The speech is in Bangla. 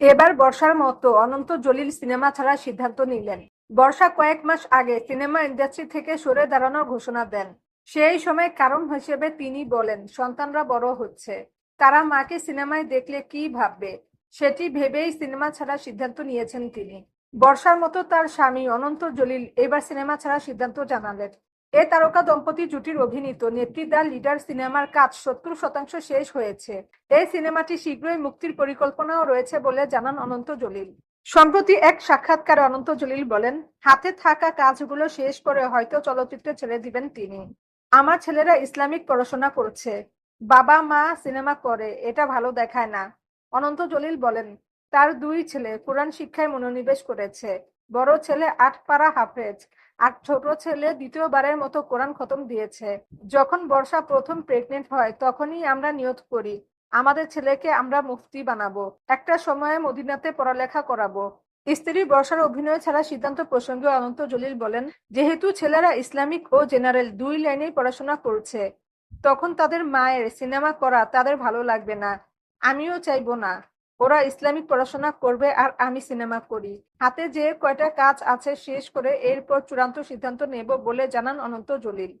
এবার বর্ষার মতো অনন্ত জলিল সিনেমা ছাড়ার সিদ্ধান্ত নিলেন। বর্ষা কয়েক মাস আগে সিনেমা ইন্ডাস্ট্রি থেকে সরে দাঁড়ানোর ঘোষণা দেন। সেই সময় কারণ হিসেবে তিনি বলেন, সন্তানরা বড় হচ্ছে। তারা মাকে সিনেমায় দেখলে কি ভাববে? সেটি ভেবেই সিনেমা ছাড়ার সিদ্ধান্ত নিয়েছেন তিনি। বর্ষার মতো তার স্বামী অনন্ত জলিল এবার সিনেমা ছাড়ার সিদ্ধান্ত জানালেন। এ তারকা দম্পতি জুটির অভিনীত নেত্রী নেত্রীদার লিডার সিনেমার কাজ সত্তর শতাংশ শেষ হয়েছে। এই সিনেমাটি শীঘ্রই মুক্তির পরিকল্পনাও রয়েছে বলে জানান অনন্ত জলিল। সম্প্রতি এক সাক্ষাৎকারে অনন্ত জলিল বলেন, হাতে থাকা কাজগুলো শেষ করে হয়তো চলচ্চিত্রে ছেড়ে দিবেন তিনি। আমার ছেলেরা ইসলামিক পড়াশোনা করছে। বাবা মা সিনেমা করে, এটা ভালো দেখায় না। অনন্ত জলিল বলেন তার দুই ছেলে কোরআন শিক্ষায় মনোনিবেশ করেছে। বড় ছেলে আট পারা হাফেজ আর ছোট ছেলে দ্বিতীয়বারের মতো কোরআন খতম দিয়েছে। যখন বর্ষা প্রথম প্রেগনেন্ট হয়, তখনই আমরা নিয়ত করি, আমাদের ছেলেকে আমরা মুফতি বানাবো, একটা সময়ে মদিনাতে পড়ালেখা করাবো। স্ত্রী বর্ষার অভিনয় ছাড়া সিদ্ধান্ত প্রসঙ্গে অনন্ত জলিল বলেন, যেহেতু ছেলেরা ইসলামিক ও জেনারেল দুই লাইনেই পড়াশোনা করছে, তখন তাদের মায়ের সিনেমা করা তাদের ভালো লাগবে না, আমিও চাইব না। ওরা ইসলামিক পড়াশোনা করবে আর আমি সিনেমা করি। হাতে যে কয়টা কাজ আছে শেষ করে এরপর চূড়ান্ত সিদ্ধান্ত নেব বলে জানান অনন্ত জলিল।